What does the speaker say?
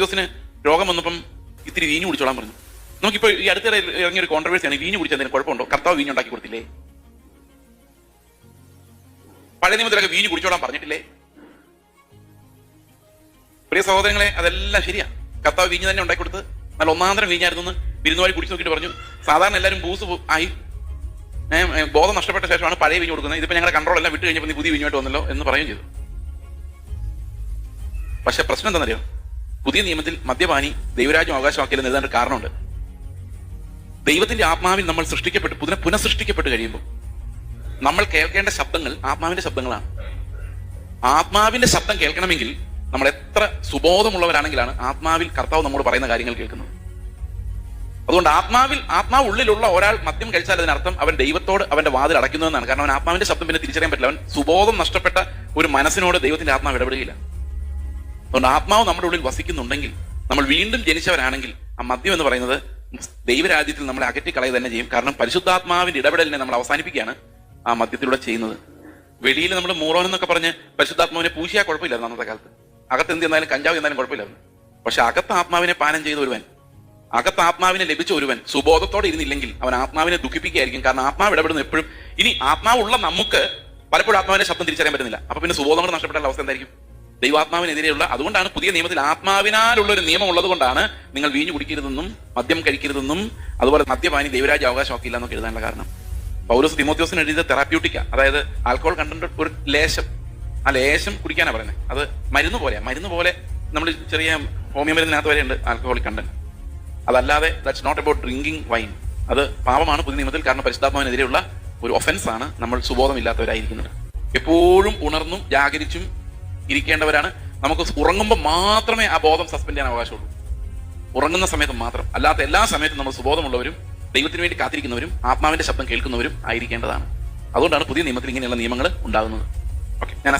തിമോത്യോസിന് രോഗം വന്നപ്പം ഇത്തിരി വീഞ്ഞു കുടിച്ചോളാൻ പറഞ്ഞു. നമുക്കിപ്പോ ഈ അടുത്തിടെ ഇറങ്ങിയ ഒരു കോൺട്രവേഴ്സിയാണ് വീഞ്ഞു കുടിച്ചതിന് കുഴപ്പമുണ്ടോ? കർത്താവ് വീഞ്ഞു ഉണ്ടാക്കി കൊടുത്തില്ലേ? പഴയ നിയമത്തിലൊക്കെ വീഞ്ഞു കുടിച്ചോളാൻ പറഞ്ഞിട്ടില്ലേ? പ്രിയ സഹോദരങ്ങളെ അതെല്ലാം ശരിയാ. കർത്താവ് വീഞ്ഞ് തന്നെ ഉണ്ടാക്കി കൊടുത്ത് നല്ല ഒന്നാന്തരം വീഞ്ഞായിരുന്നു വിരുന്നുവാരി കുടിച്ചു നോക്കിയിട്ട് പറഞ്ഞു. സാധാരണ എല്ലാവരും ബൂസ് ആയി. ബോധം നഷ്ടപ്പെട്ട ശേഷമാണ് പഴയ വീഞ്ഞ് കൊടുക്കുന്നത്. ഇതിപ്പോ ഞങ്ങളുടെ കൺട്രോൾ എല്ലാം വിട്ട് കഴിഞ്ഞപ്പോൾ നീ പുതിയ വീഞ്ഞുമായിട്ട് വന്നല്ലോ എന്ന് പറയുകയും ചെയ്തു. പക്ഷെ പ്രശ്നം എന്താണെന്നറിയോ? പുതിയ നിയമത്തിൽ മദ്യപാനി ദൈവരാജ്യം അവകാശമാക്കിയില്ലെന്ന് എഴുതാൻ കാരണമുണ്ട്? ദൈവത്തിന്റെ ആത്മാവിൽ നമ്മൾ സൃഷ്ടിക്കപ്പെട്ട് പുതിനെ പുനഃസൃഷ്ടിക്കപ്പെട്ട് കഴിയുമ്പോൾ നമ്മൾ കേൾക്കേണ്ട ശബ്ദങ്ങൾ ആത്മാവിന്റെ ശബ്ദങ്ങളാണ്. ആത്മാവിന്റെ ശബ്ദം കേൾക്കണമെങ്കിൽ നമ്മൾ എത്ര സുബോധമുള്ളവരാണെങ്കിലാണ് ആത്മാവിൽ കർത്താവ് നമ്മോട് പറയുന്ന കാര്യങ്ങൾ കേൾക്കുന്നത്. അതുകൊണ്ട് ആത്മാവിൽ ആത്മാവ് ഉള്ളിലുള്ള ഒരാൾ മദ്യം കഴിച്ചാൽ അതിനർത്ഥം അവൻ ദൈവത്തോട് അവന്റെ വാതിൽ അടയ്ക്കുന്നു എന്നാണ് കാരണം അവൻ ആത്മാവിന്റെ ശബ്ദം പിന്നെ തിരിച്ചറിയാൻ പറ്റില്ല. അവൻ സുബോധം നഷ്ടപ്പെട്ട ഒരു മനസ്സിനോട് ദൈവത്തിന്റെ ആത്മാവ് ഇടപെടുകയില്ല. അതുകൊണ്ട് ആത്മാവ് നമ്മുടെ ഉള്ളിൽ വസിക്കുന്നുണ്ടെങ്കിൽ നമ്മൾ വീണ്ടും ജനിച്ചവരാണെങ്കിൽ ആ മദ്യം എന്ന് പറയുന്നത് ദൈവരാജ്യത്തിൽ നമ്മളെ അകറ്റി അകറ്റിക്കളയുക തന്നെ ചെയ്യും. കാരണം പരിശുദ്ധാത്മാവിന്റെ ഇടപെടലിനെ നമ്മൾ അവസാനിപ്പിക്കുകയാണ് ആ മദ്യത്തിലൂടെ ചെയ്യുന്നത്. വെളിയിൽ നമ്മൾ മൂറോൻ എന്നൊക്കെ പറഞ്ഞ് പരിശുദ്ധാത്മാവിനെ പൂശിയാൽ കുഴപ്പമില്ലായിരുന്നു അന്നത്തെ കാലത്ത്. അകത്ത് എന്ത് എന്നാലും കഞ്ചാവ് എന്നാലും കുഴപ്പമില്ലായിരുന്നു. പക്ഷെ അകത്ത് ആത്മാവിനെ പാനം ചെയ്ത ഒരുവൻ അകത്ത് ആത്മാവിനെ ലഭിച്ച ഒരുവൻ സുബോധത്തോടെ ഇരുന്നില്ലെങ്കിൽ അവൻ ആത്മാവിനെ ദുഃഖിപ്പിക്കുകയായിരിക്കും. കാരണം ആത്മാവ് ഇടപെടുന്നു എപ്പോഴും. ഇനി ആത്മാവുള്ള നമുക്ക് പലപ്പോഴും ആത്മാവിനെ ശബ്ദം തിരിച്ചറിയാൻ പറ്റുന്നില്ല. അപ്പൊ പിന്നെ സുബോധം കൂടെ നഷ്ടപ്പെട്ട അവസ്ഥ എന്തായിരിക്കും? ദൈവാത്മാവിനെതിരെയുള്ള അതുകൊണ്ടാണ് പുതിയ നിയമത്തിൽ ആത്മാവിനാലുള്ള ഒരു നിയമം ഉള്ളത് കൊണ്ടാണ് നിങ്ങൾ വീഞ്ഞു കുടിക്കരുതെന്നും മദ്യം കഴിക്കരുതെന്നും അതുപോലെ മദ്യപാനി ദൈവരാജ്യ അവകാശമാക്കില്ല എന്നൊക്കെ എഴുതാനുള്ള കാരണം. പൗരസ് തിമോത്യോസിന് എഴുതിയത് തെറാപ്യൂട്ടിക്ക. അതായത് ആൽക്കോഹോൾ കണ്ടന്റ് ഒരു ലേശം ആ ലേശം കുടിക്കാനാ പറയുന്നത് അത് മരുന്ന് പോലെയാ മരുന്ന് പോലെ നമ്മൾ ചെറിയ ഹോമിയോ മരുന്നിനകത്ത് വരെ ഉണ്ട് ആൽക്കഹോളിക് കണ്ടന്റ് അതല്ലാതെ that's not about drinking wine അത് പാപമാണ് പുതിയ നിയമത്തിൽ കാരണം പരിശുദ്ധാത്മാവിനെതിരെയുള്ള ഒരു ഒഫൻസാണ് നമ്മൾ സുബോധമില്ലാത്തവരായിരിക്കുന്നത്. എപ്പോഴും ഉണർന്നും ജാഗരിച്ചും ഇരിക്കേണ്ടവരാണ്. നമുക്ക് ഉറങ്ങുമ്പോൾ മാത്രമേ ആ ബോധം സസ്പെൻഡ് ചെയ്യാൻ അവകാശമുള്ളൂ. ഉറങ്ങുന്ന സമയത്ത് മാത്രം. അല്ലാത്ത എല്ലാ സമയത്തും നമ്മൾ സുബോധമുള്ളവരും ദൈവത്തിന് വേണ്ടി കാത്തിരിക്കുന്നവരും ആത്മാവിന്റെ ശബ്ദം കേൾക്കുന്നവരും ആയിരിക്കേണ്ടതാണ്. അതുകൊണ്ടാണ് പുതിയ നിയമത്തിൽ ഇങ്ങനെയുള്ള നിയമങ്ങൾ ഉണ്ടാകുന്നത്. ഓക്കെ. ഞാൻ ആ